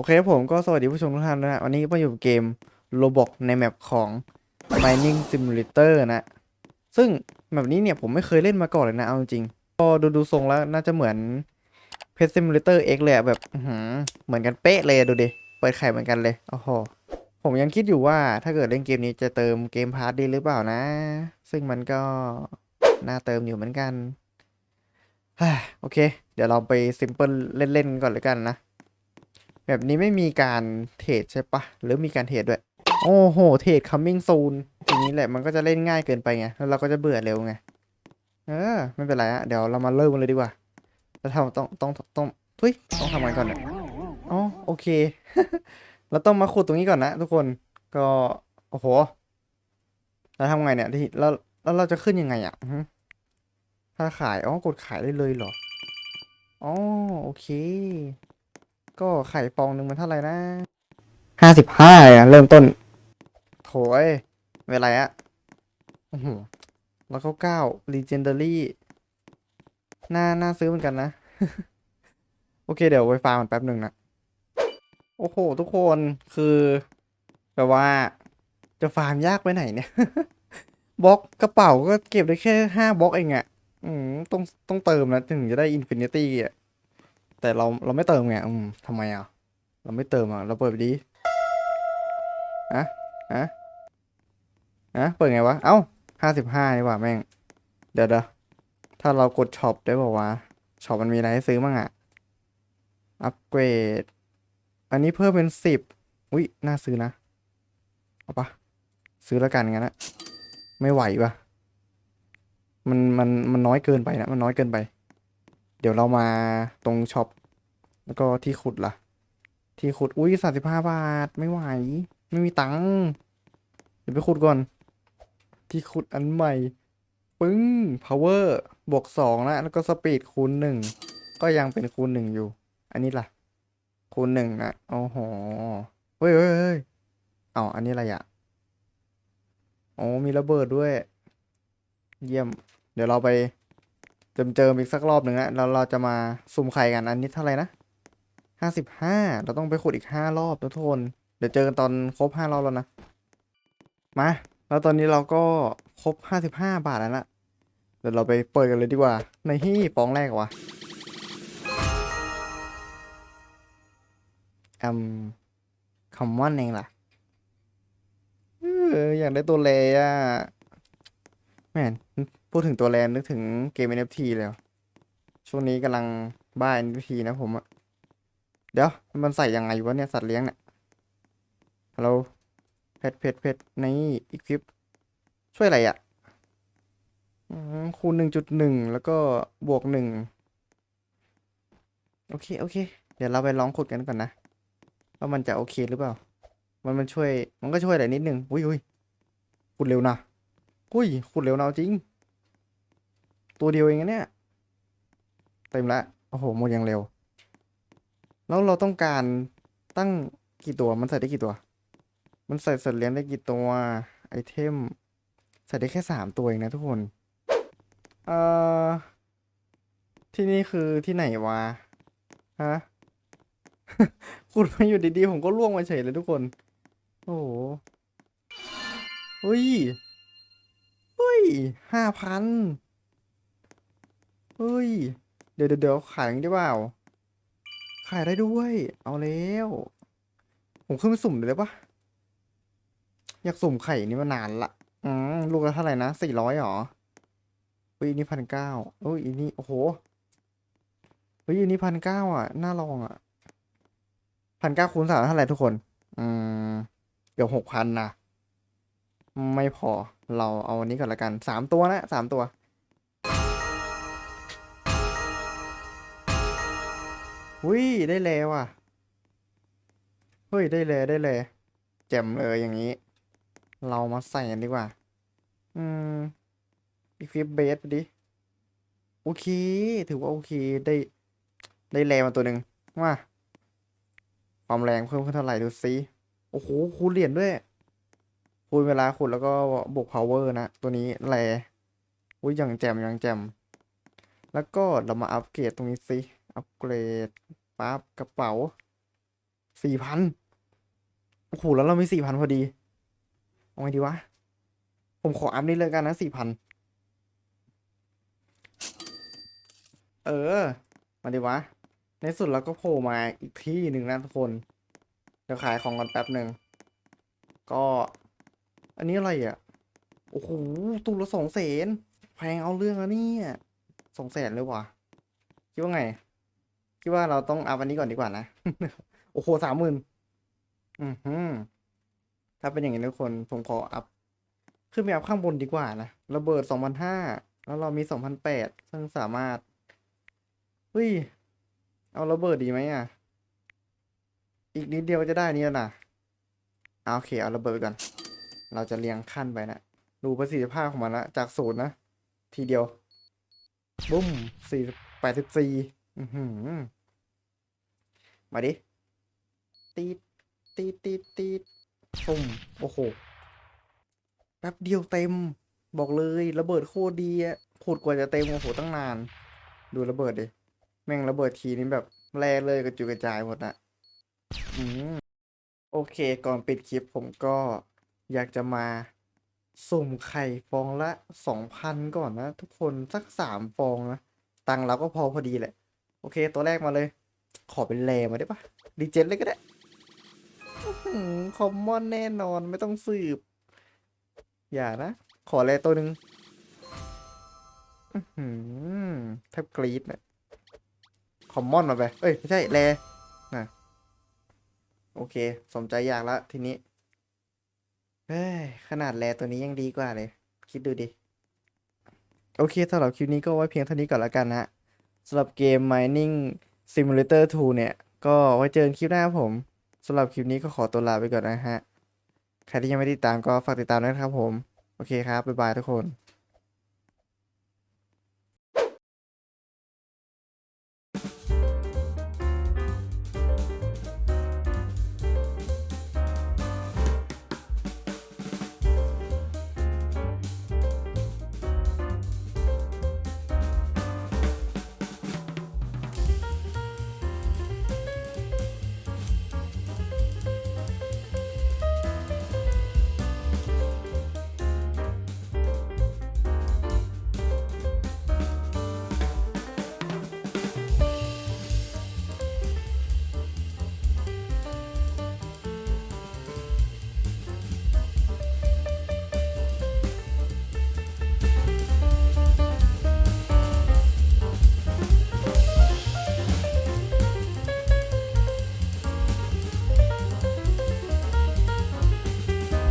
โอเคครับผมก็สวัสดีผู้ชมทุกท่านนะฮะวันนี้มาอยู่เกม Roblox ในแมปของ Mining Simulator นะ ซึ่งแบบนี้เนี่ยผมไม่เคยเล่นมาก่อนเลยนะ เอาจริงก็ดูดูทรงแล้วน่าจะเหมือน Pet Simulator X เลยแบบหเหมือนกันเป๊ะเลยดูดิ เปิดไข่เหมือนกันเลยโอ้โหผมยังคิดอยู่ว่าถ้าเกิดเล่นเกมนี้จะเติมเกมพาร์ทดีหรือเปล่านะ ซึ่งมันก็น่าเติมอยู่เหมือนกันโอเค เดี๋ยวเราไปซิมเ l ิลเล่นๆก่อนเลยกันนะ แบบนี้ไม่มีการเทรดใช่ปะหรือมีการเทรดด้วย โอ้โห เทรด coming soon ทีนี้แหละมันก็จะเล่นง่ายเกินไปไง แล้วเราก็จะเบื่อเร็วไง เออ ไม่เป็นไรอะเดี๋ยวเรามาเริ่มกันเลยดีกว่าแล้วทำต้องต้องต้องทุยต้องทำกันก่อนเนี่ยอ๋อโอเค เราต้องมาขุดตรงนี้ก่อนนะทุกคน ก็ โอ้โหแล้วทำไงเนี่ยที่แล้วแล้วเราจะขึ้นยังไงอะถ้าขาย อ๋อ กดขายได้เลยเหรอ อ๋อ โอเค ก็ไข่ฟองหนึ่งมันเท่าไหร่นะห้าสิบห้าอะเริ่มต้น โถยเวลาอะโอ้โหแล้วก็เก้า legendary น่า น่าซื้อเหมือนกันนะ โอเค เดี๋ยวไวฟาร์มมันแป๊บหนึ่งนะ โอ้โห ทุกคนคือแบบว่า จะฟาร์มยากไปไหนเนี่ยบล็อกกระเป๋าก็เก็บได้แค่ห้าบล็อกเองอะอืมต้องต้องเติมนะ ถึงจะได้อินฟินิตี้อะ แต่เราเราไม่เติมไงอืมทำไมอะ เราไม่เติมอะ เราเปิดไปดีอะอะอะเปิดไงวะ เอ้าห้าสิบห้านี่ว่าแม่ง เดี๋ยวเดี๋ยวถ้าเรากดช็อปได้บอกว่าช็อปมันมีอะไรให้ซื้อบ้างอะ อัปเกรด อันนี้เพิ่มเป็นสิบอุ้ยน่าซื้อนะ เอาปะซื้อแล้วกันงั้นนะไม่ไหวปะมันมันมันน้อยเกินไปนะ มันน้อยเกินไป เดี๋ยวเรามาตรงช็อปแล้วก็ที่ขุดล่ะ ที่ขุดอุ้ยสามสิบห้าบาทไม่ไหว ไม่มีตังค์เดี๋ยวไปขุดก่อน ที่ขุดอันใหม่ ปึ้ง power บวกสองนะแล้วก็สปีดคูณหนึ่งก็ยังเป็นคูณหนึ่งอยู่ อันนี้ล่ะ คูณหนึ่งนะโอ้โหเฮ้ยเฮ้ยเฮ้ยอาอันนี้อะไรอะโอ้มีระเบิดด้วย เยี่ยม เดี๋ยวเราไป มเจิมอีกสักรอบหนึ่งนะแล้วเราจะมาสุ่มไข่กันอันนี้เท่าไหร่นะห้าสิบห้าเราต้องไปขุดอีกห้ารอบทุกคนเดี๋ยวเจอกันตอนครบห้ารอบแล้วนะมาแล้วตอนนี้เราก็ครบห้าสิบห้าบาทแล้วนะเดี๋ยวเราไปเปิดกันเลยดีกว่า ในที่ฟองแรกวะอืมคำว่าเองล่ะเอออยากได้ตัวเลอะแม่น พูดถึงตัวแลนนึกถึงเกม NFT เลยว่ะช่วงนี้กำลังบ้า NFT นะผมอะเดี๋ยว มันใส่ยังไงวะเนี่ย สัตว์เลี้ยงเนี่ยฮัลโหลเพชรเพชรเพชรนี่อีคลิป ช่วยอะไรอะคูณหนึ่งจุดหนึ่งแล้วก็บวกหนึ่งโอเค โอเค เดี๋ยวเราไปลองขุดกันก่อนนะ ว่ามันจะโอเคหรือเปล่า มันมันช่วย มันก็ช่วยอะไรนิดนึง อุ้ยอุ้ยขุดเร็วนะ อุ้ยขุดเร็วนะเอาจริง ตัวเดียวเองเนี่ย เต็มละโอ้โหหมดอย่างเร็ว แล้วเราต้องการตั้งกี่ตัวมันใส่ได้กี่ตัว มันใส่สัตว์เลี้ยงได้กี่ตัวไอเทมใส่ได้แค่สามตัวเองนะทุกคนเอ่อที่นี่คือที่ไหนวะฮะขุดมาอยู่ดีๆผมก็ล่วงมาเฉยเลยทุกคน โอ้โหเฮ้ยเฮ้ยห้าพัน เฮ้ย เดี๋ยวเดี๋ยวขายได้เปล่า ขายได้ด้วย เอาแล้ว ผมขึ้นไปสุ่มเลยได้ปะอยากสุ่มไข่นี่มานานละอืมลูกละเท่าไหร่นะสี่ร้อยหรอเฮ้ยนี่พันเก้าเฮ้ยนนี้โอ้โหเฮ้ยนนี้พันเก้าอะ น่าลองอะพันเก้าคูณสามเท่าไหร่ทุกคน อืม เกือบหกพันนะ ไม่พอ เราเอาอันนี้ก่อนละกัน สามตัวนะสามตัว อุ้ยได้แล้วอะ เฮ้ยได้เลยได้เลยแจ่มเลยอย่างนี้ เรามาใส่กันดีกว่า อืมอีคลิปเบสดิ โอเค ถือว่าโอเค ได้ ได้แรงมาตัวหนึ่งว่าความแรงเพิ่มขึ้นเท่าไหร่ดูซิโอ้โหคูณเหรียญด้วย คูณเวลาขุดแล้วก็บวก power นะ ตัวนี้แรอุ้ยอย่างแจ่มอย่างแจ่มแล้วก็เรามาอัปเกรดตรงนี้สิ อัปเกรดปั๊บกระเป๋าสี่พันโอ้โหแล้วเรามีสี่พันพอดีเอาไงดีวะ ผมขออัพนี้เลยกันนะสี่พันเออ มาดีวะ ในสุดเราก็โผล่มาอีกที่หนึ่งนะทุกคน เดี๋ยวขายของก่อนแป๊บหนึ่ง ก็ อันนี้อะไรอะ โอ้โหตู้ละสองแสนแพงเอาเรื่องอะเนี่ยสองแสนเลยวะคิดว่าไง คิดว่าเราต้องเอาอันนี้ก่อนดีกว่านะ โอ้โหสามหมื่นอือหือถ้าเป็นอย่างนี้ทุกคนผมขออัพขึ้นไปอัพข้างบนดีกว่านะระเบิดสองพันห้าแล้วเรามีสองพันแปดซึ่งสามารถเฮ้ยเอาระเบิดดีไหมอะ อีกนิดเดียวจะได้นี่แล้วนะเอาโอเคเอาระเบิดก่อน เราจะเรียงขั้นไปนะดูประสิทธิภาพของมันละจากศูนย์นะ ทีเดียวบุ้มสี่แปดสิบสี่ อือหือมาดิ ตีดตีดตีดตีดปุ้มโอ้โห แป๊บเดียวเต็ม บอกเลยระเบิดโคตรดีอะโคตรกว่าจะเต็มโอ้โหตั้งนาน ดูระเบิดดิ แม่งระเบิดทีนี้แบบแร่เลยกระจุยกระจายหมดนะอืมโอเค ก่อนปิดคลิปผมก็อยากจะมาสุ่มไข่ฟองละสองพันก่อนนะ ทุกคนสักสามฟองนะ ตังค์เราก็พอพอดีแหละ โอเค ตัวแรกมาเลย ขอเป็นแรมาได้ปะดีเจนเลยก็ได้คอมมอนแน่นอนไม่ต้องสืบ อย่านะ ขอแรตัวหนึ่งแทบกรีดนะคอมมอนมาไป เอ้ย ไม่ใช่แรนะโอเค สมใจอยากละทีนี้เฮ้ย ขนาดแรตัวนี้ยังดีกว่าเลย คิดดูดิ โอเคสำหรับคลิปนี้ก็ไว้เพียงเท่านี้ก่อนละกันนะ สำหรับเกม Mining Simulator 2 เนี่ย ก็ไว้เจอกันคลิปหน้าครับผมสำหรับคลิปนี้ก็ขอตัวลาไปก่อนนะฮะ ใครที่ยังไม่ติดตามก็ฝากติดตามด้วยนะครับผม โอเคครับ บ๊ายบายทุกคน